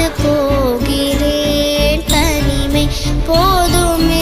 கடந்து போகிறேன். தனிமை போதுமே.